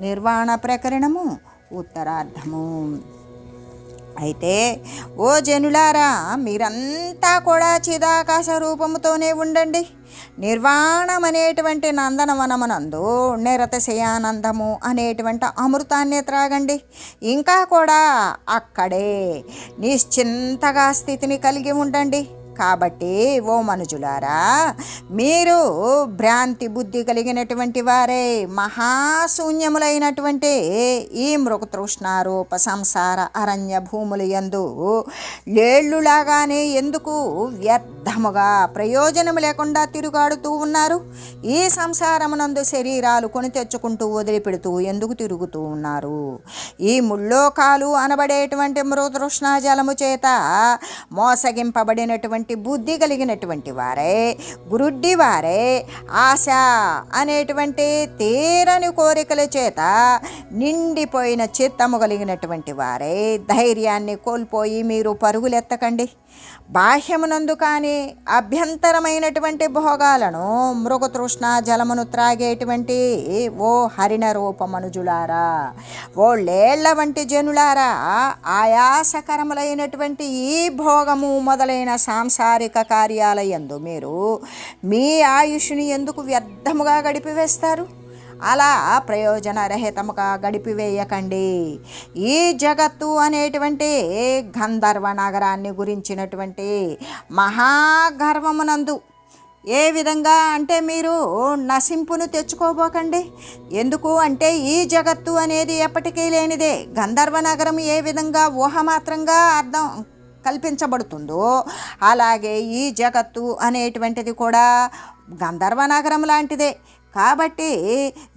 నిర్వాణ ప్రకరణము ఉత్తరార్ధము. అయితే ఓ జనులారా మీరంతా కూడా చిదాకాశ రూపముతోనే ఉండండి. నిర్వాణం అనేటువంటి నందనవనమునందు నిరతశయానందము అనేటువంటి అమృతాన్ని త్రాగండి. ఇంకా కూడా అక్కడే నిశ్చింతగా స్థితిని కలిగి ఉండండి. కాబట్టి ఓ మనుజులారా మీరు భ్రాంతి బుద్ధి కలిగినటువంటి వారే మహాశూన్యములైనటువంటి ఈ మృగతృష్ణారూప సంసార అరణ్య భూములు ఎందు లేళ్ళులాగానే ఎందుకు వ్యర్థముగా ప్రయోజనం లేకుండా తిరుగాడుతూ ఉన్నారు? ఈ సంసారమునందు శరీరాలు కొని తెచ్చుకుంటూ వదిలిపెడుతూ ఎందుకు తిరుగుతూ ఉన్నారు? ఈ ముల్లోకాలు అనబడేటువంటి మృగతృష్ణా జలము చేత మోసగింపబడినటువంటి బుద్ధి కలిగినటువంటి వారే గురుడ్డి వారే ఆశ అనేటువంటి తీరని కోరికల చేత నిండిపోయిన చిత్తము కలిగినటువంటి వారే. ధైర్యాన్ని కోల్పోయి మీరు పరుగులెత్తకండి. బాహ్యమునందు కానీ అభ్యంతరమైనటువంటి భోగాలను మృగతృష్ణ జలమును త్రాగేటువంటి ఓ హరిణ రూపమనుజులారా ఓ లేళ్ళ వంటి జనులారా ఆయాసకరములైనటువంటి ఈ భోగము మొదలైన సాంసారిక కార్యాలయందు మీరు మీ ఆయుష్ని ఎందుకు వ్యర్థముగా గడిపివేస్తారు? అలా ప్రయోజనరహితముగా గడిపివేయకండి. ఈ జగత్తు అనేటువంటి గంధర్వ నగరాన్ని గురించినటువంటి మహాగర్వమునందు ఏ విధంగా అంటే మీరు నశింపును తెచ్చుకోబోకండి? ఎందుకు అంటే ఈ జగత్తు అనేది ఎప్పటికీ లేనిదే. గంధర్వ నగరం ఏ విధంగా ఊహమాత్రంగా అర్థం కల్పించబడుతుందో అలాగే ఈ జగత్తు అనేటువంటిది కూడా గంధర్వ నగరం లాంటిదే. కాబట్టి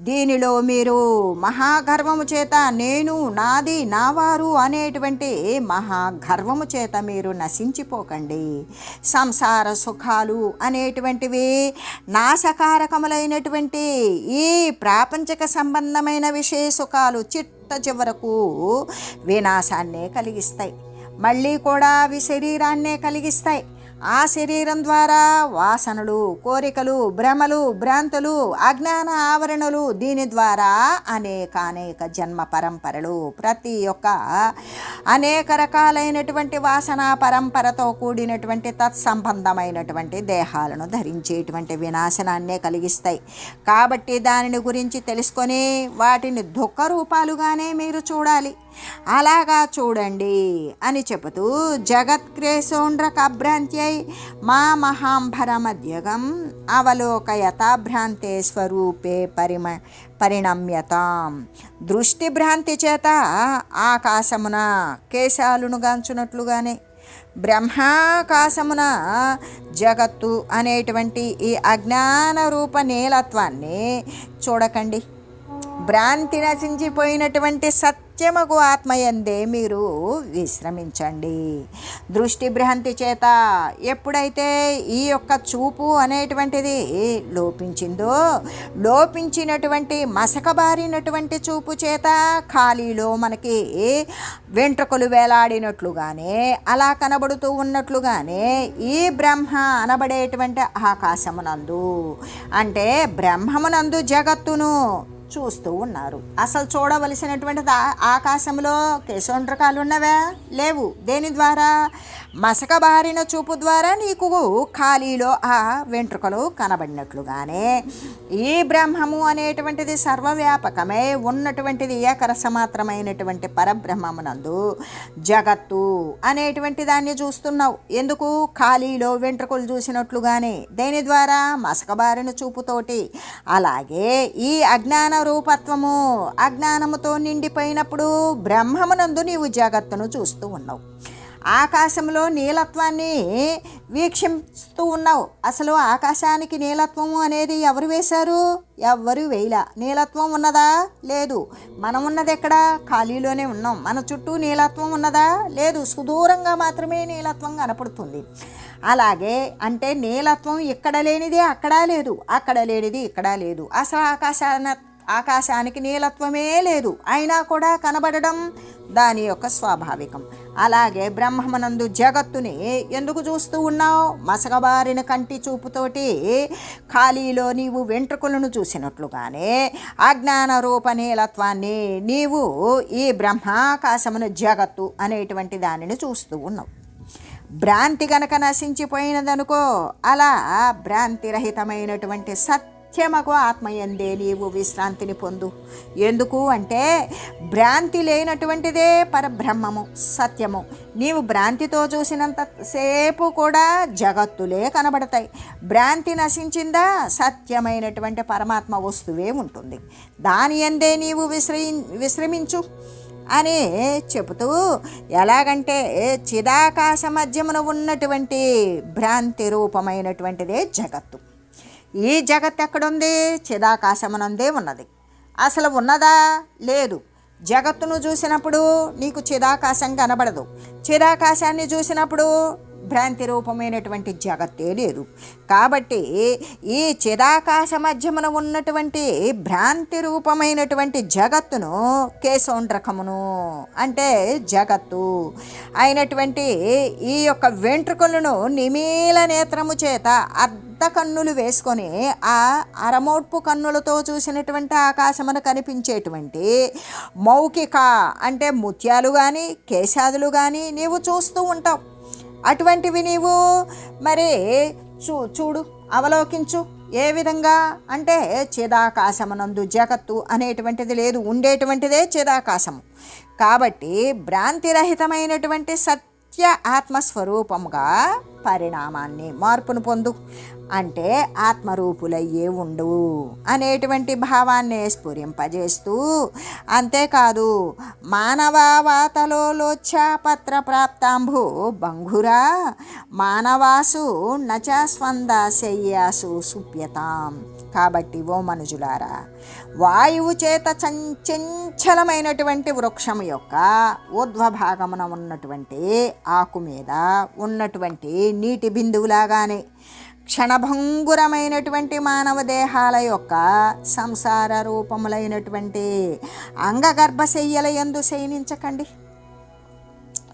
దీనిలో మీరు మహాగర్వము చేత నేను నాది నావారు అనేటువంటి మహాగర్వము చేత మీరు నశించిపోకండి. సంసార సుఖాలు అనేటువంటివి నాశకారకములైనటువంటి ఈ ప్రాపంచక సంబంధమైన విషయ సుఖాలు చిట్ట చివరకు వినాశాన్నే కలిగిస్తాయి. మళ్ళీ కూడా అవి శరీరాన్నే కలిగిస్తాయి. ఆ శరీరం ద్వారా వాసనలు కోరికలు భ్రమలు భ్రాంతులు అజ్ఞాన ఆవరణలు దీని ద్వారా అనేక అనేక జన్మ పరంపరలు ప్రతి ఒక్క అనేక రకాలైనటువంటి వాసన పరంపరతో కూడినటువంటి తత్సంబంధమైనటువంటి దేహాలను ధరించేటువంటి వినాశనాన్నే కలిగిస్తాయి. కాబట్టి దానిని గురించి తెలుసుకొని వాటిని దుఃఖ రూపాలుగానే మీరు చూడాలి. అలాగా చూడండి అని చెబుతూ జగత్క్రేశోండ్రక అభ్రాంత్యే మా మహాంభరమద్యగం అవలోకయతాభ్రాంతే స్వరూపే పరిమ పరిణమ్యతాం. దృష్టి భ్రాంతి చేత ఆకాశమున కేశాలును గాంచునట్లుగానే బ్రహ్మాకాశమున జగత్తు అనేటువంటి ఈ అజ్ఞాన రూప నీలత్వాన్ని చూడకండి. భ్రాంతి నశించిపోయినటువంటి సత్యమగు ఆత్మయందే మీరు విశ్రమించండి. దృష్టి భ్రాంతి చేత ఎప్పుడైతే ఈ యొక్క చూపు అనేటువంటిది లోపించిందో లోపించినటువంటి మసకబారినటువంటి చూపు చేత ఖాళీలో మనకి వెంట్రుకలు వేలాడినట్లుగానే అలా కనబడుతూ ఉన్నట్లుగానే ఈ బ్రహ్మ అనబడేటువంటి ఆకాశమునందు. అంటే బ్రహ్మమునందు జగత్తును చూస్తూ ఉన్నారు. అసలు చూడవలసినటువంటిది ఆకాశంలో కేశోండ్రకాలు ఉన్నవా లేవు. దేని ద్వారా? మసకబారిన చూపు ద్వారా నీకు ఖాళీలో ఆ వెంట్రుకలు కనబడినట్లుగానే ఈ బ్రహ్మము అనేటువంటిది సర్వవ్యాపకమై ఉన్నటువంటిది ఏకరసమాత్రమైనటువంటి పరబ్రహ్మమునందు జగత్తు అనేటువంటి దాన్ని చూస్తున్నావు. ఎందుకు? ఖాళీలో వెంట్రుకలు చూసినట్లుగానే. దేని ద్వారా? మసకబారిన చూపుతోటి. అలాగే ఈ అజ్ఞాన రూపత్వము. అజ్ఞానముతో నిండిపోయినప్పుడు బ్రహ్మమునందు నీవు జగత్తును చూస్తూ ఉన్నావు. ఆకాశంలో నీలత్వాన్ని వీక్షిస్తూ ఉన్నావు. అసలు ఆకాశానికి నీలత్వము అనేది ఎవరు వేశారు? ఎవ్వరు వేయలా. నీలత్వం ఉన్నదా? లేదు. మనం ఉన్నది ఎక్కడ? ఖాళీలోనే ఉన్నాం. మన చుట్టూ నీలత్వం ఉన్నదా? లేదు. సుదూరంగా మాత్రమే నీలత్వం కనపడుతుంది. అలాగే అంటే నీలత్వం ఇక్కడ లేనిది అక్కడ లేదు. అక్కడ లేనిది ఇక్కడ లేదు. అసలు ఆకాశాన ఆకాశానికి నీలత్వమే లేదు. అయినా కూడా కనబడడం దాని యొక్క స్వాభావికం. అలాగే బ్రహ్మనందు జగత్తుని ఎందుకు చూస్తూ ఉన్నావు? మసగబారిన కంటి చూపుతోటి ఖాళీలో నీవు వెంట్రుకలను చూసినట్లుగానే అజ్ఞాన రూప నీలత్వాన్ని నీవు ఈ బ్రహ్మాకాశమును జగత్తు అనేటువంటి దానిని చూస్తూ ఉన్నావు. భ్రాంతి గనక నశించిపోయినదనుకో అలా భ్రాంతిరహితమైనటువంటి నిత్యమగు ఆత్మయందే నీవు విశ్రాంతిని పొందు. ఎందుకు అంటే భ్రాంతి లేనటువంటిదే పరబ్రహ్మము సత్యము. నీవు భ్రాంతితో చూసినంత సేపు కూడా జగత్తులే కనబడతాయి. భ్రాంతి నశించిందా సత్యమైనటువంటి పరమాత్మ వస్తువే ఉంటుంది. దాని ఎందే నీవు విశ్రయి విశ్రమించు అని చెబుతూ ఎలాగంటే చిదాకాశ మధ్యమున ఉన్నటువంటి భ్రాంతి రూపమైనటువంటిదే జగత్తు. ఈ జగత్ ఎక్కడుంది? చిదాకాశమునందే ఉన్నది. అసలు ఉన్నదా? లేదు. జగత్తును చూసినప్పుడు నీకు చిదాకాశం కనబడదు. చిదాకాశాన్ని చూసినప్పుడు భ్రాంతి రూపమైనటువంటి జగత్తే లేదు. కాబట్టి ఈ చిదాకాశ మధ్యమున ఉన్నటువంటి భ్రాంతి రూపమైనటువంటి జగత్తును కేశోండ్రకమును అంటే జగత్తు అయినటువంటి ఈ యొక్క వెంట్రుకలను నిమీల నేత్రము చేత అర్ధ కన్నులు వేసుకొని ఆ అరమోడ్పు కన్నులతో చూసినటువంటి ఆకాశమును కనిపించేటువంటి మౌఖిక అంటే ముత్యాలు కానీ కేశాదులు కానీ నీవు చూస్తూ ఉంటావు. అటువంటివి నీవు? మరి చూ చూడు అవలోకించు. ఏ విధంగా? అంటే చిదాకాశమునందు జగత్తు అనేటువంటిది లేదు ఉండేటువంటిదే చిదాకాశము కాబట్టి భ్రాంతిరహితమైనటువంటి సత్య ఆత్మస్వరూపముగా పరిణామాన్ని మార్పును పొందు. అంటే ఆత్మరూపులయ్యే ఉండు అనేటువంటి భావాన్ని స్ఫురింపజేస్తూ అంతేకాదు మానవావాతలో లోచ్ఛాపత్ర ప్రాప్తాంభు బంఘురా మానవాసు నచ స్వందాశయ్యాసు సుప్యతాం. కాబట్టి ఓ మనుజులారా వాయువు చేత చంచలమైనటువంటి వృక్షం యొక్క ఊర్ధ్వభాగమున ఉన్నటువంటి ఆకు మీద ఉన్నటువంటి నీటి బిందువులాగానే క్షణభంగురమైనటువంటి మానవ దేహాల యొక్క సంసార రూపములైనటువంటి అంగగర్భశయ్యల ఎందు శయనించకండి.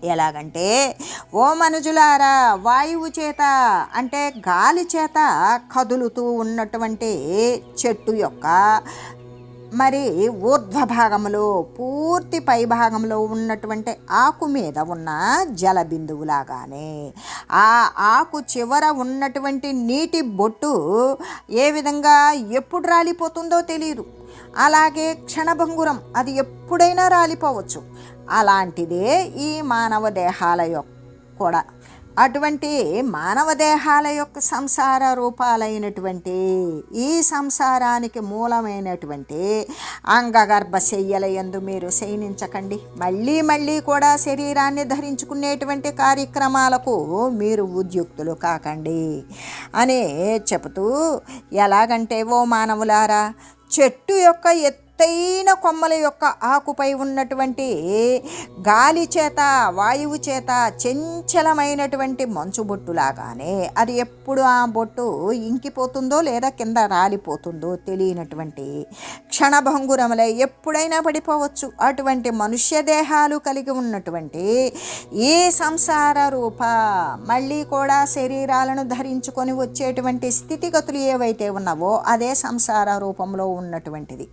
ఎలాగంటే ఓ మనుజులారా వాయువు చేత అంటే గాలి చేత కదులుతూ ఉన్నటువంటి చెట్టు యొక్క మరి ఊర్ధ్వ భాగంలో పూర్తి పై భాగంలో ఉన్నటువంటి ఆకు మీద ఉన్న జల బిందువులాగానే ఆ ఆకు చివర ఉన్నటువంటి నీటి బొట్టు ఏ విధంగా ఎప్పుడు రాలిపోతుందో తెలియదు అలాగే క్షణభంగురం అది ఎప్పుడైనా రాలిపోవచ్చు. అలాంటిదే ఈ మానవ దేహాల యొక్క కూడా. అటువంటి మానవ దేహాల యొక్క సంసార రూపాలైనటువంటి ఈ సంసారానికి మూలమైనటువంటి అంగగర్భ శయ్యల యందు మీరు శయనించకండి. మళ్ళీ మళ్ళీ కూడా శరీరాన్ని ధరించుకునేటువంటి కార్యక్రమాలకు మీరు ఉద్యుక్తులు కాకండి అని చెబుతూ ఎలాగంటే ఓ మానవులారా చెట్టు యొక్క ఎత్తు ఎత్తైన కొమ్మల యొక్క ఆకుపై ఉన్నటువంటి గాలి చేత వాయువు చేత చంచలమైనటువంటి మంచు బొట్టులాగానే అది ఎప్పుడు ఆ బొట్టు ఇంకిపోతుందో లేదా కింద రాలిపోతుందో తెలియనటువంటి క్షణభంగురములై ఎప్పుడైనా పడిపోవచ్చు. అటువంటి మనుష్య దేహాలు కలిగి ఉన్నటువంటి ఈ సంసార రూప మళ్ళీ కూడా శరీరాలను ధరించుకొని వచ్చేటువంటి స్థితిగతులు ఏవైతే ఉన్నావో అదే సంసార రూపంలో ఉన్నటువంటిది.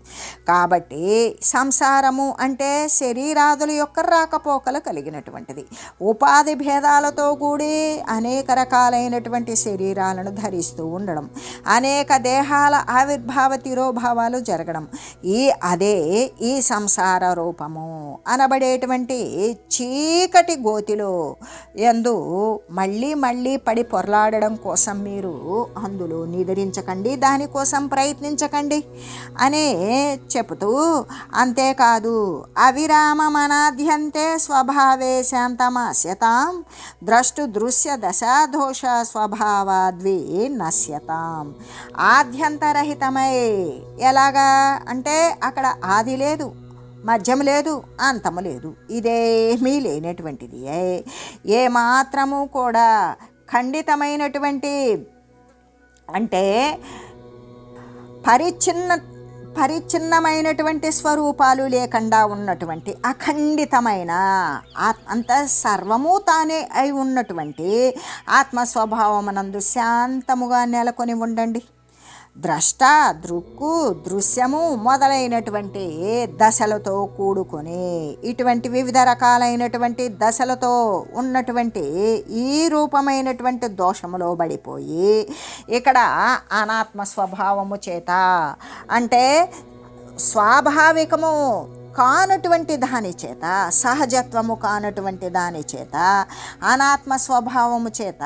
కాబట్టి సంసారము అంటే శరీరాదుల యొక్క రాకపోకలు కలిగినటువంటిది. ఉపాధి భేదాలతో కూడి అనేక రకాలైనటువంటి శరీరాలను ధరిస్తూ ఉండడం అనేక దేహాల ఆవిర్భావ తిరోభావాలు జరగడం ఈ అదే ఈ సంసార రూపము అనబడేటువంటి చీకటి గోతిలో ఎందు మళ్ళీ మళ్ళీ పడి పొరలాడడం కోసం మీరు అందులో నిద్రించకండి దానికోసం ప్రయత్నించకండి అనే చెబుతూ అంతేకాదు అవిరామమనాధ్యంతే స్వభావే శాంతమాస్యతాం ద్రష్టు దృశ్య దశాదోష స్వభావాద్వి నశ్యతాం. ఆద్యంతరహితమై ఎలాగా? అంటే అక్కడ ఆది లేదు మధ్యం లేదు అంతము లేదు ఇదేమీ లేనటువంటిది. ఏ- ఏ మాత్రము కూడా ఖండితమైనటువంటి అంటే పరిచ్ఛిన్న పరిచ్ఛిన్నమైనటువంటి స్వరూపాలు లేకుండా ఉన్నటువంటి అఖండితమైన ఆత్ అంత సర్వము తానే అయి ఉన్నటువంటి ఆత్మస్వభావమునందు శాంతముగా నెలకొని ఉండండి. ద్రష్ట దృక్కు దృశ్యము మొదలైనటువంటి దశలతో కూడుకొని ఇటువంటి వివిధ రకాలైనటువంటి దశలతో ఉన్నటువంటి ఈ రూపమైనటువంటి దోషములో పడిపోయి ఇక్కడ అనాత్మ స్వభావము చేత అంటే స్వాభావికము కానటువంటి దాని చేత సహజత్వము కానటువంటి దాని చేత అనాత్మ స్వభావము చేత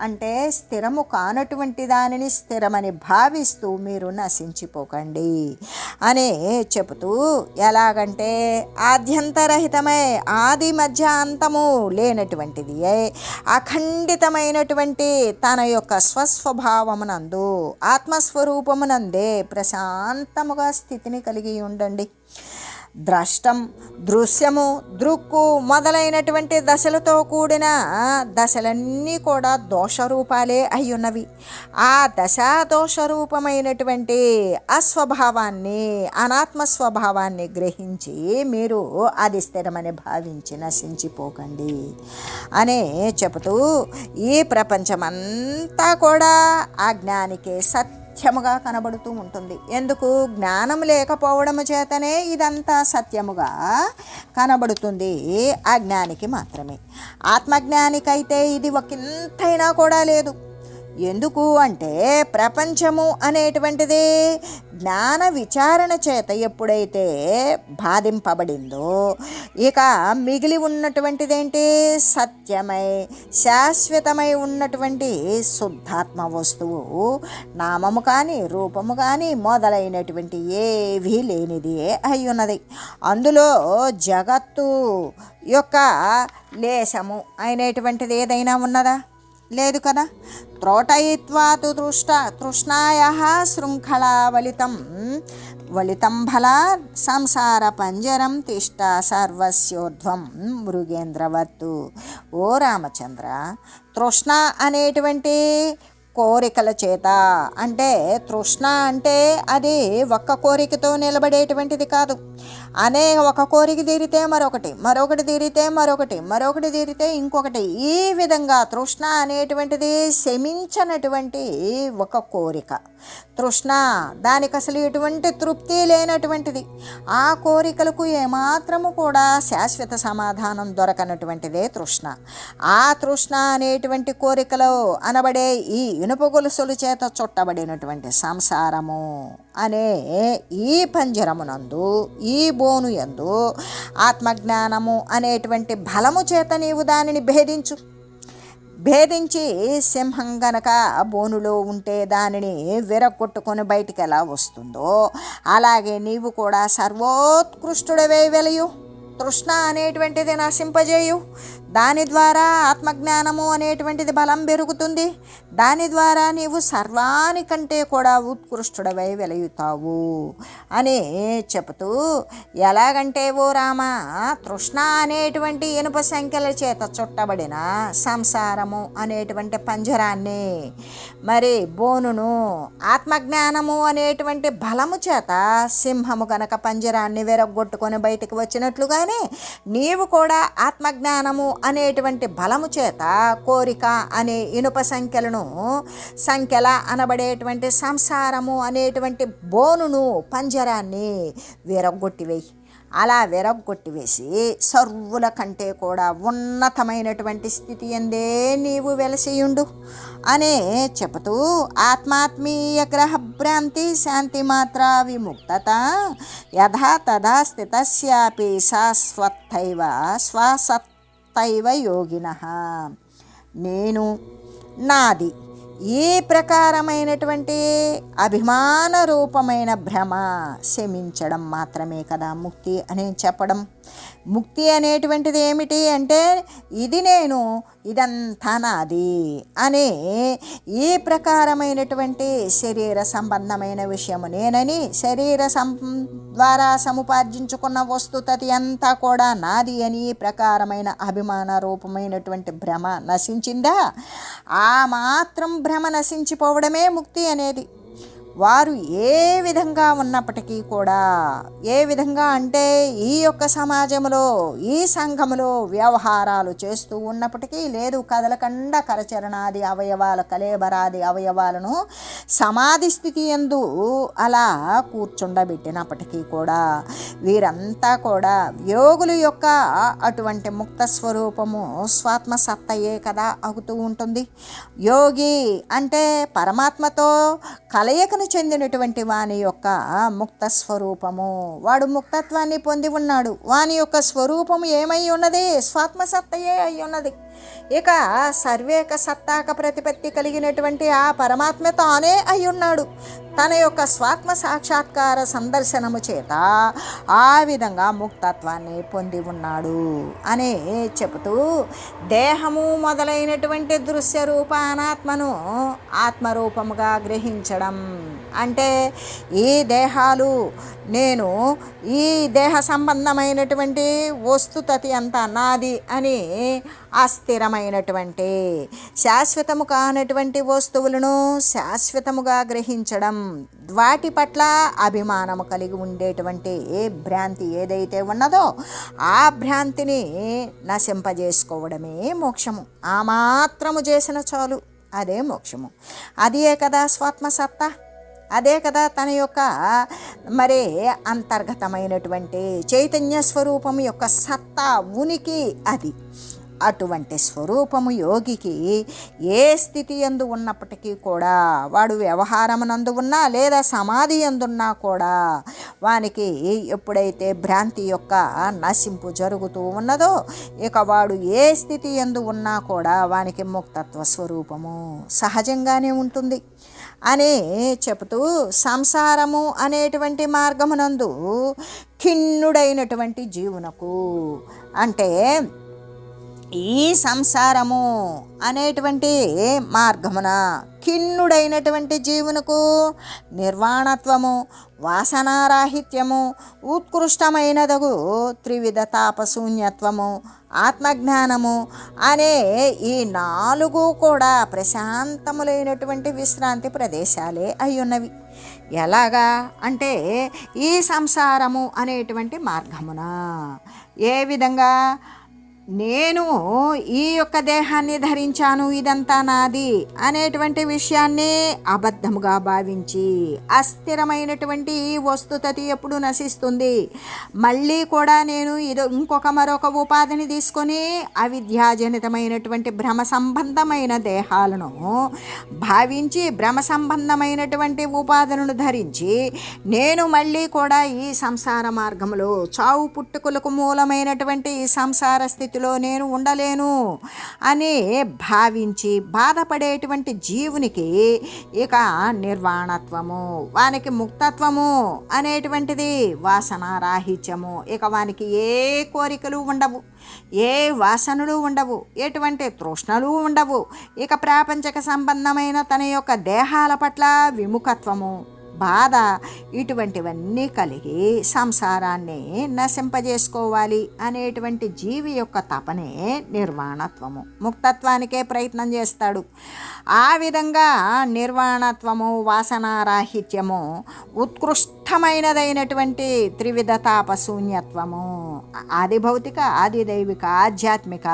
అంటే స్థిరము కానటువంటి దానిని స్థిరమని భావిస్తూ మీరు నశించిపోకండి అని చెబుతూ ఎలాగంటే ఆద్యంతరహితమై ఆది మధ్య అంతము లేనటువంటిది ఏ అఖండితమైనటువంటి తన యొక్క స్వస్వభావమునందు ఆత్మస్వరూపమునందే ప్రశాంతముగా స్థితిని కలిగి ఉండండి. ద్రష్టం దృశ్యము దృక్కు మొదలైనటువంటి దశలతో కూడిన దశలన్నీ కూడా దోషరూపాలే అయి ఉన్నవి ఆ దశాదోషరూపమైనటువంటి అస్వభావాన్ని అనాత్మ స్వభావాన్ని గ్రహించి మీరు అది స్థిరమని భావించి నశించిపోకండి అనే చెబుతూ ఈ ప్రపంచమంతా కూడా ఆ జ్ఞానికే సత్ సత్యముగా కనబడుతూ ఉంటుంది. ఎందుకు? జ్ఞానం లేకపోవడము చేతనే ఇదంతా సత్యముగా కనబడుతుంది. ఆ జ్ఞానికి మాత్రమే. ఆత్మజ్ఞానికైతే ఇది ఒకంతైనా కూడా లేదు. ఎందుకు అంటే ప్రపంచము అనేటువంటిది జ్ఞాన విచారణ చేత ఎప్పుడైతే బాధింపబడిందో ఇక మిగిలి ఉన్నటువంటిది ఏంటి సత్యమై శాశ్వతమై ఉన్నటువంటి శుద్ధాత్మ వస్తువు నామము కానీ రూపము కానీ మొదలైనటువంటి ఏవీ లేనిది అయి ఉన్నది అందులో జగత్తు యొక్క లేశము అయినటువంటిది ఏదైనా ఉన్నదా? లేదు కదా? త్రోటయిత్వాతు తృష్ట తృష్ణాయ శృంఖలావలితం వలితం ఫల సంసార పంజరం తిష్ట సర్వస్యోధ్వం మృగేంద్రవత్తు. ఓ రామచంద్ర తృష్ణ అనేటువంటి కోరికల చేత. అంటే తృష్ణ అంటే అది ఒక్క కోరికతో నిలబడేటువంటిది కాదు. అనే ఒక కోరిక తీరితే మరొకటి మరొకటి తీరితే మరొకటి మరొకటి తీరితే ఇంకొకటి. ఈ విధంగా తృష్ణ అనేటువంటిది శమించనటువంటి ఒక కోరిక. తృష్ణ. దానికి అసలు ఎటువంటి తృప్తి లేనటువంటిది. ఆ కోరికలకు ఏమాత్రము కూడా శాశ్వత సమాధానం దొరకనటువంటిదే తృష్ణ. ఆ తృష్ణ అనేటువంటి కోరికలో అనబడే ఈ ఇనుప గొలుసుల చేత చుట్టబడినటువంటి సంసారము అనే ఈ పంజరమునందు ఈ బోను యందు ఆత్మజ్ఞానము అనేటువంటి బలము చేత నీవు దానిని భేదించు. భేదించి సింహం గనక బోనులో ఉంటే దానిని విరగొట్టుకొని బయటికి ఎలా వస్తుందో అలాగే నీవు కూడా సర్వోత్కృష్టుడవే వెలయు. తృష్ణ అనేటువంటిది నశింపజేయు. దాని ద్వారా ఆత్మజ్ఞానము అనేటువంటిది బలం పెరుగుతుంది. దాని ద్వారా నీవు సర్వానికంటే కూడా ఉత్కృష్టుడవై వెలయుతావు అని చెబుతూ ఎలాగంటే ఓ రామ తృష్ణ అనేటువంటి ఇనుప సంఖ్యల చేత చుట్టబడిన సంసారము అనేటువంటి పంజరాన్ని మరి బోనును ఆత్మజ్ఞానము అనేటువంటి బలము చేత సింహము గనక పంజరాన్ని విరగొట్టుకొని బయటకు వచ్చినట్లుగానే నీవు కూడా ఆత్మజ్ఞానము అనేటువంటి బలము చేత కోరిక అనే ఇనుప సంఖ్యలను సంఖ్యల అనబడేటువంటి సంసారము అనేటువంటి బోనును పంజరాన్ని విరగొట్టివేయి అలా విరగొట్టివేసి సర్వుల కంటే కూడా ఉన్నతమైనటువంటి స్థితి ఎందే నీవు వెలసియుండు? అనే చెబుతూ ఆత్మాత్మీయ గ్రహ భ్రాంతి శాంతి మాత్ర విముక్తత యథా తదా స్థితస్యాపి శాశ్వత్తైవ శ్వాసత్తైవ యోగిన. నేను నాది ఈ ప్రకారమైనటువంటి అభిమాన రూపమైన భ్రమ శమించడం మాత్రమే కదా ముక్తి అని చెప్పడం. ముక్తి అనేటువంటిది ఏమిటి అంటే ఇది నేను ఇదంతా నాది అనే ఈ ప్రకారమైనటువంటి శరీర సంబంధమైన విషయము. నేనని శరీర సం ద్వారా సముపార్జించుకున్న వస్తుతతి అంతా కూడా నాది అని ఈ ప్రకారమైన అభిమాన రూపమైనటువంటి భ్రమ నశించిందా? ఆ మాత్రం భ్రమ నశించిపోవడమే ముక్తి అనేది. వారు ఏ విధంగా ఉన్నప్పటికీ కూడా ఏ విధంగా అంటే ఈ యొక్క సమాజంలో ఈ సంఘములో వ్యవహారాలు చేస్తూ ఉన్నప్పటికీ లేదు కదలకండ కరచరణాది అవయవాల కలేబరాది అవయవాలను సమాధి స్థితి ఎందు అలా కూర్చుండబెట్టినప్పటికీ కూడా వీరంతా కూడా యోగుల యొక్క అటువంటి ముక్త స్వరూపము స్వాత్మ సత్తయే కదా అవుతూ ఉంటుంది. యోగి అంటే పరమాత్మతో కలయికను చెందినటువంటి వాని యొక్క ముక్త స్వరూపము. వాడు ముక్తత్వాన్ని పొంది ఉన్నాడు. వాని యొక్క స్వరూపము ఏమై ఉన్నది? స్వాత్మ సత్తయే అయి ఉన్నది. ఇక సర్వేక సత్తాక ప్రతిపత్తి కలిగినటువంటి ఆ పరమాత్మ తానే అయి ఉన్నాడు తన యొక్క స్వాత్మ సాక్షాత్కార సందర్శనము చేత ఆ విధంగా ముక్తత్వాన్ని పొంది ఉన్నాడు అని చెబుతూ దేహము మొదలైనటువంటి దృశ్య రూప అనాత్మను ఆత్మరూపముగా గ్రహించడం. అంటే ఈ దేహాలు నేను ఈ దేహ సంబంధమైనటువంటి వస్తుతతి అంతా నాది అని అస్థిరమైనటువంటి శాశ్వతము కానటువంటి వస్తువులను శాశ్వతముగా గ్రహించడం వాటి పట్ల అభిమానము కలిగి ఉండేటువంటి ఏ భ్రాంతి ఏదైతే ఉన్నదో ఆ భ్రాంతిని నశింపజేసుకోవడమే మోక్షము. ఆ మాత్రము చేసిన చాలు అదే మోక్షము. అదే కదా స్వాత్మసత్తా అదే కదా తన యొక్క మరి అంతర్గతమైనటువంటి చైతన్య స్వరూపం యొక్క సత్తా ఉనికి అది. అటువంటి స్వరూపము యోగికి ఏ స్థితి ఎందు ఉన్నప్పటికీ కూడా వాడు వ్యవహారమునందు ఉన్నా లేదా సమాధి ఎందున్నా కూడా వానికి ఎప్పుడైతే భ్రాంతి యొక్క నశింపు జరుగుతూ ఉన్నదో ఇక వాడు ఏ స్థితి ఎందు ఉన్నా కూడా వానికి ముక్తత్వ స్వరూపము సహజంగానే ఉంటుంది. అని చెబుతూ సంసారము అనేటువంటి మార్గమునందు ఖిన్నుడైనటువంటి జీవునకు అంటే ఈ సంసారము అనేటువంటి మార్గమున ఖిన్నుడైనటువంటి జీవునకు నిర్వాణత్వము వాసనారాహిత్యము ఉత్కృష్టమైనదగు త్రివిధ తాపశూన్యత్వము ఆత్మజ్ఞానము అనే ఈ నాలుగు కూడా ప్రశాంతములైనటువంటి విశ్రాంతి ప్రదేశాలే అయ్యున్నవి. ఎలాగా? అంటే ఈ సంసారము అనేటువంటి మార్గమున ఏ విధంగా? నేను ఈ యొక్క దేహాన్ని ధరించాను ఇదంతా నాది అనేటువంటి విషయాన్ని అబద్ధముగా భావించి అస్థిరమైనటువంటి ఈ వస్తుతతి ఎప్పుడు నశిస్తుంది? మళ్ళీ కూడా నేను ఇది ఇంకొక మరొక ఉపాధిని తీసుకొని అవిద్యాజనితమైనటువంటి భ్రమ సంబంధమైన దేహాలను భావించి భ్రమ సంబంధమైనటువంటి ఉపాధులను ధరించి నేను మళ్ళీ కూడా ఈ సంసార మార్గంలో చావు పుట్టుకులకు మూలమైనటువంటి ఈ సంసార స్థితిలో నేను ఉండలేను అని భావించి బాధపడేటువంటి జీవునికి ఇక నిర్వాణత్వము వానికి ముక్తత్వము అనేటువంటిది వాసనారాహిత్యము. ఇక వానికి ఏ కోరికలు ఉండవు ఏ వాసనలు ఉండవు ఎటువంటి తృష్ణలు ఉండవు. ఇక ప్రాపంచక సంబంధమైన తన యొక్క దేహాల పట్ల విముఖత్వము. బాధ ఇటువంటివన్నీ కలిగి సంసారాన్ని నశింపజేసుకోవాలి అనేటువంటి జీవి యొక్క తపనే నిర్వాణత్వము. ముక్తత్వానికే ప్రయత్నం చేస్తాడు. ఆ విధంగా నిర్వాణత్వము వాసనారాహిత్యము ఉత్కృష్టమైనదైనటువంటి త్రివిధ తాపశూన్యత్వము ఆది భౌతిక ఆది దైవిక ఆధ్యాత్మిక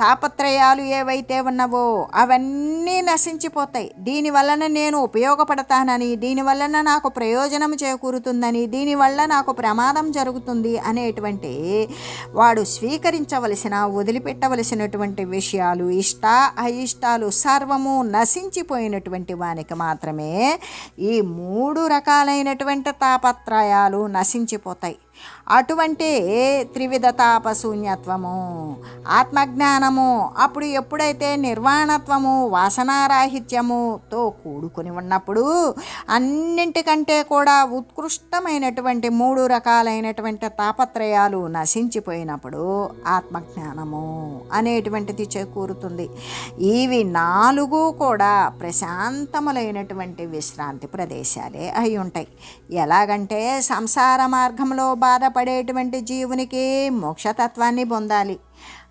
తాపత్రయాలు ఏవైతే ఉన్నవో అవన్నీ నశించిపోతాయి. దీనివలన నేను ఉపయోగపడతానని దీనివలన నాకు ప్రయోజనం చేకూరుతుందని దీనివల్ల నాకు ప్రమాదం జరుగుతుంది అనేటువంటి వాడు స్వీకరించవలసిన వదిలిపెట్టవలసినటువంటి విషయాలు ఇష్ట అయిష్టాలు సర్వము నశించిపోయినటువంటి వానికి మాత్రమే ఈ మూడు రకాలైనటువంటి తాపత్రయాలు నశించిపోతాయి. అటువంటి త్రివిధ తాపశూన్యత్వము? ఆత్మజ్ఞానము అప్పుడు ఎప్పుడైతే నిర్వాణత్వము వాసనారాహిత్యముతో కూడుకుని ఉన్నప్పుడు అన్నింటికంటే కూడా ఉత్కృష్టమైనటువంటి మూడు రకాలైనటువంటి తాపత్రయాలు నశించిపోయినప్పుడు ఆత్మజ్ఞానము అనేటువంటిది చేకూరుతుంది. ఇవి నాలుగు కూడా ప్రశాంతములైనటువంటి విశ్రాంతి ప్రదేశాలే అయి ఉంటాయి. ఎలాగంటే సంసార మార్గంలో బాధపడేటువంటి జీవునికి మోక్షతత్వాన్ని పొందాలి.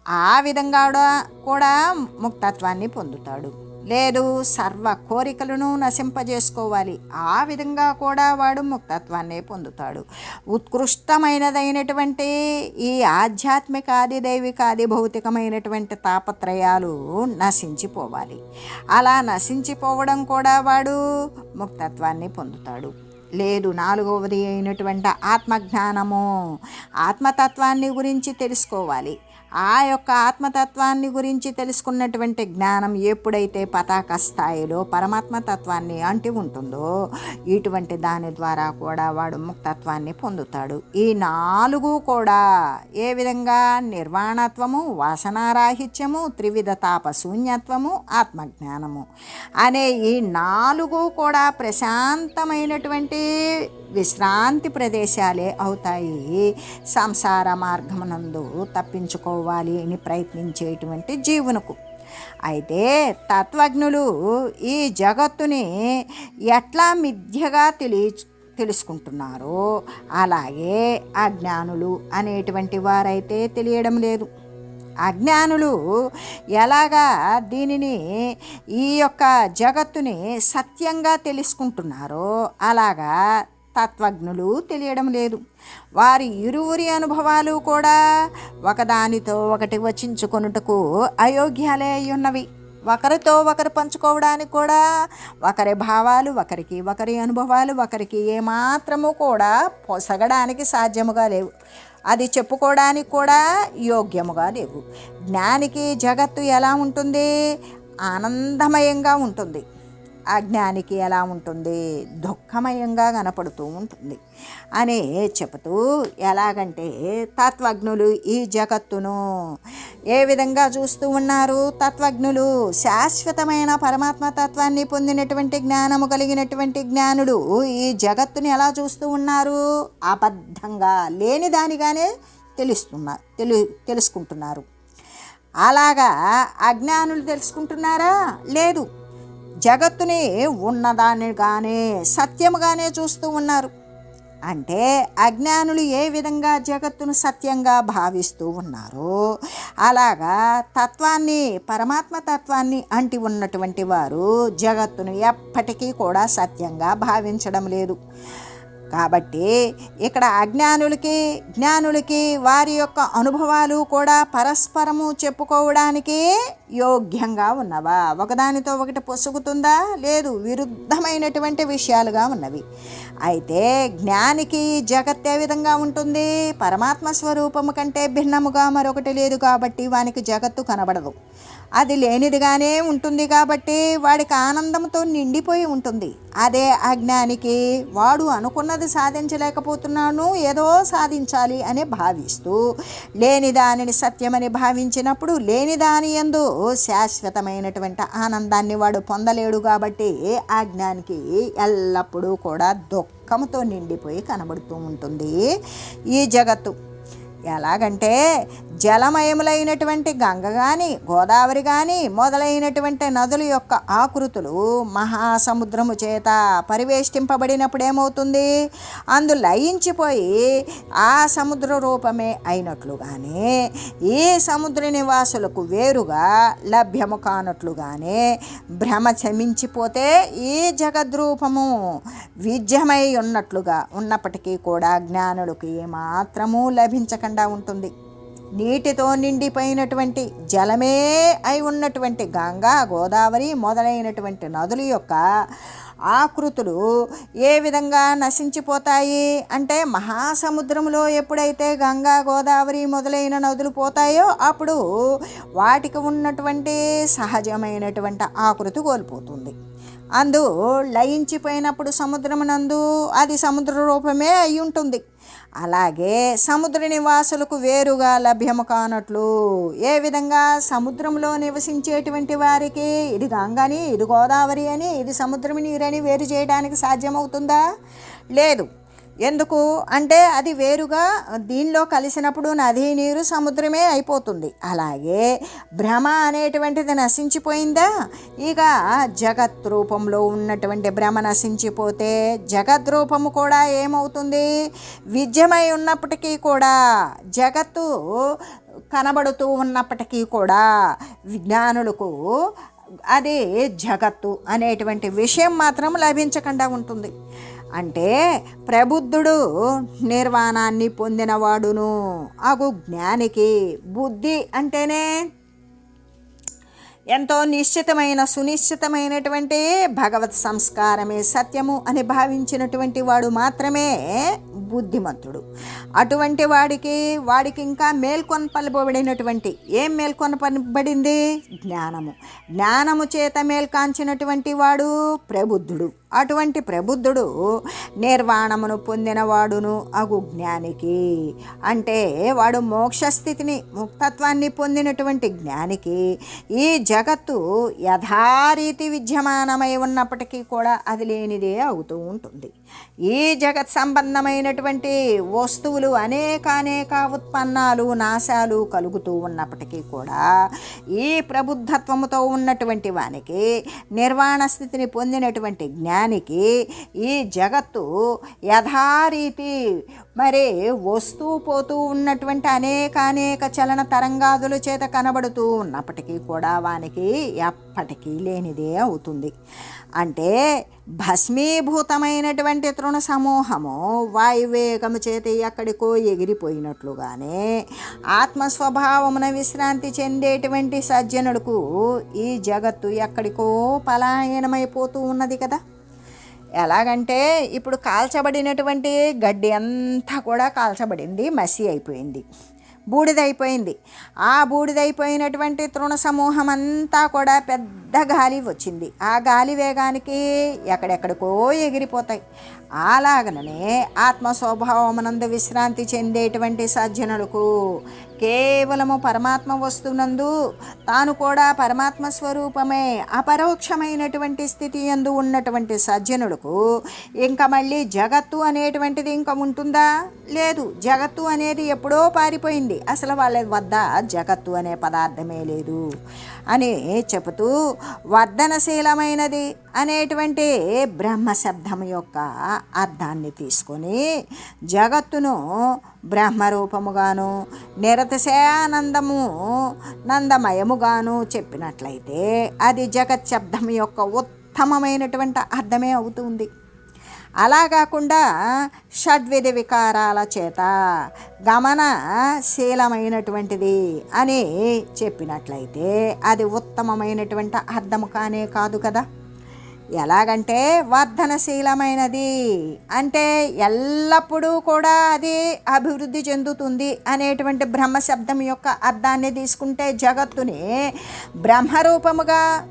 ఆ విధంగా కూడా- కూడా ముక్తత్వాన్ని పొందుతాడు. లేదు సర్వ కోరికలను నశింపజేసుకోవాలి. ఆ విధంగా కూడా వాడు ముక్తత్వాన్ని పొందుతాడు. ఉత్కృష్టమైనదైనటువంటి ఈ ఆధ్యాత్మికాది దైవికాది భౌతికమైనటువంటి తాపత్రయాలు నశించిపోవాలి. అలా నశించిపోవడం కూడా వాడు ముక్తత్వాన్ని పొందుతాడు. లేదు నాలుగవది అయినటువంటి ఆత్మజ్ఞానము. ఆత్మతత్వాన్ని గురించి తెలుసుకోవాలి. ఆ యొక్క ఆత్మతత్వాన్ని గురించి తెలుసుకున్నటువంటి జ్ఞానం ఎప్పుడైతే పతాక స్థాయిలో పరమాత్మ తత్వాన్ని అంటి ఉంటుందో ఇటువంటి దాని ద్వారా కూడా వాడు ముక్తత్వాన్ని పొందుతాడు. ఈ నాలుగు కూడా ఏ విధంగా? నిర్వాణత్వము వాసనారాహిత్యము త్రివిధ తాపశూన్యత్వము ఆత్మజ్ఞానము. అనే ఈ నాలుగు కూడా ప్రశాంతమైనటువంటి విశ్రాంతి ప్రదేశాలే అవుతాయి. సంసార మార్గమునందు తప్పించుకోవాలి అని ప్రయత్నించేటువంటి జీవునకు. అయితే తత్వజ్ఞులు ఈ జగత్తుని ఎట్లా మిథ్యగా తెలియ తెలుసుకుంటున్నారో అలాగే అజ్ఞానులు అనేటువంటి వారైతే తెలియడం లేదు. అజ్ఞానులు ఎలాగా దీనిని ఈ యొక్క జగత్తుని సత్యంగా తెలుసుకుంటున్నారో అలాగా తత్వజ్ఞులు తెలియడం లేదు. వారి ఇరువురి అనుభవాలు కూడా ఒకదానితో ఒకటి వచించుకొనుటకు అయోగ్యాలే అయి ఉన్నవి ఒకరితో ఒకరు పంచుకోవడానికి కూడా ఒకరి భావాలు ఒకరికి ఒకరి అనుభవాలు ఒకరికి ఏమాత్రము కూడా పొసగడానికి సాధ్యముగా లేవు. అది చెప్పుకోవడానికి కూడా యోగ్యముగా లేవు. జ్ఞానికి జగత్తు ఎలా ఉంటుంది? ఆనందమయంగా ఉంటుంది. అజ్ఞానికి ఎలా ఉంటుంది? దుఃఖమయంగా కనపడుతూ ఉంటుంది. అని చెబుతూ ఎలాగంటే తత్వజ్ఞులు ఈ జగత్తును ఏ విధంగా చూస్తూ ఉన్నారు? తత్వజ్ఞులు శాశ్వతమైన పరమాత్మ తత్వాన్ని పొందినటువంటి జ్ఞానము కలిగినటువంటి జ్ఞానుడు ఈ జగత్తుని ఎలా చూస్తూ ఉన్నారు? అబద్ధంగా లేని దానిగానే తెలుస్తున్నారు తెలు తెలుసుకుంటున్నారు. అలాగా అజ్ఞానులు తెలుసుకుంటున్నారా? లేదు. జగత్తుని ఉన్నదానిగానే సత్యముగానే చూస్తూ ఉన్నారు. అంటే అజ్ఞానులు ఏ విధంగా జగత్తును సత్యంగా భావిస్తూ ఉన్నారో అలాగా తత్వాన్ని పరమాత్మ తత్వాన్ని అంటి ఉన్నటువంటి వారు జగత్తును ఎప్పటికీ కూడా సత్యంగా భావించడం లేదు. కాబట్టి ఇక్కడ అజ్ఞానులకి జ్ఞానులకి వారి యొక్క అనుభవాలు కూడా పరస్పరము చెప్పుకోవడానికి యోగ్యంగా ఉన్నవా? ఒకదానితో ఒకటి పొసుగుతుందా లేదు విరుద్ధమైనటువంటి విషయాలుగా ఉన్నవి. అయితే జ్ఞానికి జగత్ ఏ విధంగా ఉంటుంది? పరమాత్మ స్వరూపము కంటే భిన్నముగా మరొకటి లేదు కాబట్టి వానికి జగత్తు కనబడదు. అది లేనిదిగానే ఉంటుంది కాబట్టి వాడికి ఆనందంతో నిండిపోయి ఉంటుంది. అదే అజ్ఞానికి వాడు అది సాధించలేకపోతున్నాను ఏదో సాధించాలి అని భావిస్తూ లేని దానిని సత్యమని భావించినప్పుడు లేని దాని ఎందు శాశ్వతమైనటువంటి ఆనందాన్ని వాడు పొందలేడు కాబట్టి ఆ జ్ఞానికి ఎల్లప్పుడూ కూడా దుఃఖంతో నిండిపోయి కనబడుతూ ఉంటుంది. ఈ జగత్తు ఎలాగంటే జలమయములైనటువంటి గంగ కానీ గోదావరి కానీ మొదలైనటువంటి నదుల యొక్క ఆకృతులు మహాసముద్రము చేత పరివేష్టింపబడినప్పుడు ఏమవుతుంది? అందు లయించిపోయి ఆ సముద్ర రూపమే అయినట్లుగానే ఈ సముద్ర నివాసులకు వేరుగా లభ్యము కానట్లుగానే భ్రమ చమించిపోతే ఈ జగద్రూపము విద్యమై ఉన్నట్లుగా ఉన్నప్పటికీ కూడా జ్ఞానులకు ఏమాత్రము లభించకుండా. ఉంటుంది. నీటితో నిండిపోయినటువంటి జలమే అయి ఉన్నటువంటి గంగా గోదావరి మొదలైనటువంటి నదుల యొక్క ఆకృతులు ఏ విధంగా నశించిపోతాయి? అంటే మహాసముద్రంలో ఎప్పుడైతే గంగా గోదావరి మొదలైన నదులు పోతాయో అప్పుడు వాటికి ఉన్నటువంటి సహజమైనటువంటి ఆకృతి కోల్పోతుంది. అందు లయించిపోయినప్పుడు సముద్రమునందు అది సముద్ర రూపమే అయి ఉంటుంది. అలాగే సముద్ర నివాసులకు వేరుగా లభ్యము కానట్లు ఏ విధంగా సముద్రంలో నివసించేటువంటి వారికి ఇది గంగని ఇది గోదావరి అని ఇది సముద్రం నీరని వేరు చేయడానికి సాధ్యమవుతుందా? లేదు. ఎందుకు? అంటే అది వేరుగా దీనిలో కలిసినప్పుడు నది నీరు సముద్రమే అయిపోతుంది. అలాగే భ్రమ అనేటువంటిది నశించిపోయిందా? ఇక జగత్ రూపంలో ఉన్నటువంటి భ్రమ నశించిపోతే జగత్ రూపము కూడా ఏమవుతుంది? విద్యమై ఉన్నప్పటికీ కూడా జగత్తు కనబడుతూ ఉన్నప్పటికీ కూడా విజ్ఞానులకు అది జగత్తు అనేటువంటి విషయం మాత్రం లభించకుండా ఉంటుంది. అంటే ప్రబుద్ధుడు నిర్వాణాన్ని పొందినవాడును. అగు జ్ఞానికి బుద్ధి అంటేనే ఎంతో నిశ్చితమైన సునిశ్చితమైనటువంటి భగవత్ సంస్కారమే సత్యము అని భావించినటువంటి వాడు మాత్రమే బుద్ధిమంతుడు. అటువంటి వాడికి వాడికి ఇంకా మేల్కొనపలబడినటువంటి ఏం మేల్కొనపబడింది? జ్ఞానము. జ్ఞానము చేత మేల్కాంచినటువంటి వాడు ప్రబుద్ధుడు. అటువంటి ప్రబుద్ధుడు నిర్వాణమును పొందినవాడును అగు జ్ఞానికి. అంటే వాడు మోక్షస్థితిని ముక్తత్వాన్ని పొందినటువంటి జ్ఞానికి. ఈ జగత్తు యథారీతి విద్యమానమై ఉన్నప్పటికీ కూడా అది లేనిదే అవుతూ ఉంటుంది. ఈ జగత్ సంబంధమైనటువంటి వస్తువులు అనేక అనేక ఉత్పన్నాలు నాశాలు కలుగుతూ ఉన్నప్పటికీ కూడా ఈ ప్రబుద్ధత్వముతో ఉన్నటువంటి వానికి నిర్వాణ స్థితిని పొందినటువంటి జ్ఞానికి ఈ జగత్తు యథారీతి మరి వస్తూ పోతూ ఉన్నటువంటి అనేక అనేక చలన తరంగాదుల చేత కనబడుతూ ఉన్నప్పటికీ కూడా వానికి ఎప్పటికీ లేనిదే అవుతుంది. అంటే భస్మీభూతమైనటువంటి తృణ సమూహము వాయువేగము చేత ఎక్కడికో ఎగిరిపోయినట్లుగానే ఆత్మస్వభావమున విశ్రాంతి చెందేటువంటి సజ్జనుడుకు ఈ జగత్తు ఎక్కడికో పలాయనమైపోతూ ఉన్నది కదా. ఎలాగంటే ఇప్పుడు కాల్చబడినటువంటి గడ్డి అంతా కూడా కాల్చబడింది మసి అయిపోయింది బూడిదైపోయింది. ఆ బూడిదైపోయినటువంటి తృణ సమూహం అంతా కూడా పెద్ద గాలి వచ్చింది. ఆ గాలి వేగానికి ఎక్కడెక్కడికో ఎగిరిపోతాయి. అలాగననే ఆత్మస్వభావమునందు విశ్రాంతి చెందేటువంటి సజ్జనులకు కేవలము పరమాత్మ వస్తునందు తాను కూడా పరమాత్మ స్వరూపమే అపరోక్షమైనటువంటి స్థితి ఎందు ఉన్నటువంటి సజ్జనులకు ఇంకా మళ్ళీ జగత్తు అనేటువంటిది ఇంకా ఉంటుందా? లేదు. జగత్తు అనేది ఎప్పుడో పారిపోయింది. అసలు వాళ్ళ వద్ద జగత్తు అనే పదార్థమే లేదు అని చెబుతూ వర్ధనశీలమైనది అనేటువంటి బ్రహ్మ శబ్దం యొక్క అర్థాన్ని తీసుకొని జగత్తును బ్రహ్మరూపముగాను నిరతిశయానందము నందమయముగాను చెప్పినట్లయితే అది జగత్ శబ్దం యొక్క ఉత్తమమైనటువంటి అర్థమే అవుతుంది. అలా కాకుండా షడ్విధ వికారాల చేత గమనశీలమైనటువంటిది అని చెప్పినట్లయితే అది ఉత్తమమైనటువంటి అర్థము కానే కాదు కదా. ఎలాగంటే వర్ధనశీలమైనది. అంటే ఎల్లప్పుడూ కూడా అది అభివృద్ధి చెందుతుంది అనేటువంటి బ్రహ్మశబ్దం యొక్క అర్థాన్ని తీసుకుంటే జగత్తుని బ్రహ్మరూపముగా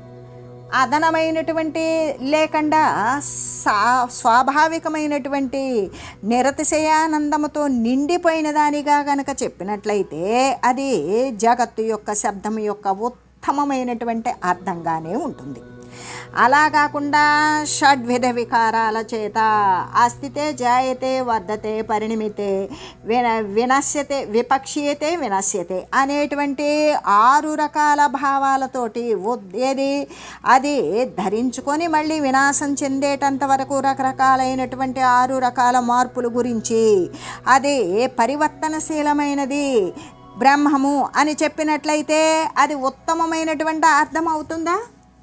అదనమైనటువంటి లేకుండా సా స్వాభావికమైనటువంటి నిరతిశయానందముతో నిండిపోయిన దానిగా గనక చెప్పినట్లయితే అది జగత్తు యొక్క శబ్దం యొక్క ఉత్తమమైనటువంటి అర్థంగానే ఉంటుంది. అలా కాకుండా షడ్విధ వికారాల చేత అస్థితే జాయతే వర్ధతే పరిణమితే విన వినశ్యతే విపక్షీయతే వినశ్యతే అనేటువంటి ఆరు రకాల భావాలతోటి ఏది అది ధరించుకొని మళ్ళీ వినాశం చెందేటంత వరకు రకరకాలైనటువంటి ఆరు రకాల మార్పుల గురించి అది పరివర్తనశీలమైనది బ్రహ్మము అని చెప్పినట్లయితే అది ఉత్తమమైనటువంటి అర్థం అవుతుందా